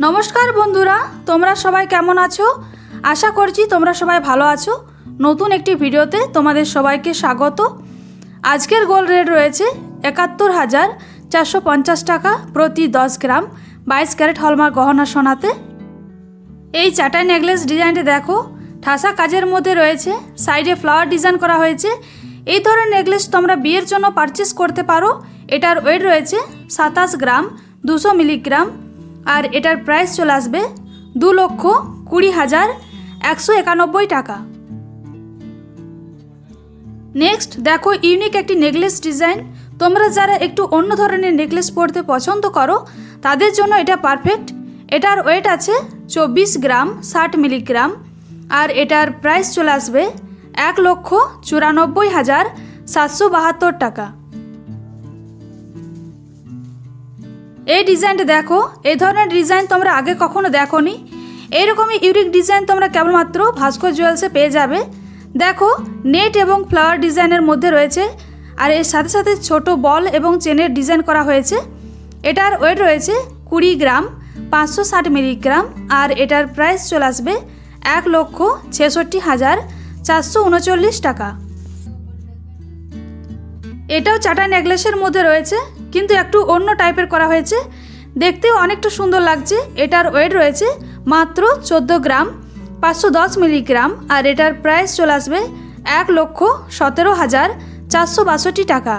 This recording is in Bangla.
নমস্কার বন্ধুরা, তোমরা সবাই কেমন আছো? আশা করছি তোমরা সবাই ভালো আছো। নতুন একটি ভিডিওতে তোমাদের সবাইকে স্বাগত। আজকের গোল্ড রেট রয়েছে একাত্তর হাজার চারশো পঞ্চাশ টাকা প্রতি দশ গ্রাম, বাইশ ক্যারেট হলমার্ক গহনা সোনাতে। এই চাটাই নেকলেস ডিজাইনটি দেখো, ঠাসা কাজের মধ্যে রয়েছে সাইডে ফ্লাওয়ার ডিজাইন করা হয়েছে। এই ধরনের নেকলেস তোমরা বিয়ের জন্য পারচেস করতে পারো। এটার ওয়েট রয়েছে সাতাশ গ্রাম, দুশো মিলিগ্রাম আর এটার প্রাইস চলে আসবে দু লক্ষ কুড়ি হাজার একশো একানব্বই টাকা। নেক্সট দেখো ইউনিক একটি নেকলেস ডিজাইন তোমরা যারা একটু অন্য ধরনের নেকলেস পরতে পছন্দ করো, তাদের জন্য এটা পারফেক্ট এটার ওয়েট আছে চব্বিশ গ্রাম, ষাট মিলিগ্রাম আর এটার প্রাইস চলে আসবে এক লক্ষ চুরানব্বই হাজার সাতশো বাহাত্তর টাকা। এই ডিজাইনটা দেখো, এই ধরনের ডিজাইন তোমরা আগে কখনো দেখো দেখোনি। এইরকমই ইউনিক ডিজাইন তোমরা কেবলমাত্র ভাস্কর জুয়েলসে পেয়ে যাবে। দেখো নেট এবং ফ্লাওয়ার ডিজাইনের মধ্যে রয়েছে, আর এর সাথে সাথে ছোট বল এবং চেনের ডিজাইন করা হয়েছে। এটার ওয়েট রয়েছে কুড়ি গ্রাম, পাঁচশো ষাট মিলিগ্রাম, আর এটার প্রাইস চলে আসবে এক লক্ষ ছেষট্টি হাজার চারশো উনচল্লিশ টাকা। এটাও চাটা নেকলেসের মধ্যে রয়েছে। কিন্তু একটু অন্য টাইপের করা হয়েছে। দেখতেও অনেকটা সুন্দর লাগছে। এটার ওয়েট রয়েছে মাত্র চোদ্দ গ্রাম, পাঁচশো দশ মিলিগ্রাম আর এটার প্রাইস চলে আসবে এক লক্ষ সতেরো হাজার চারশো বাষট্টি টাকা।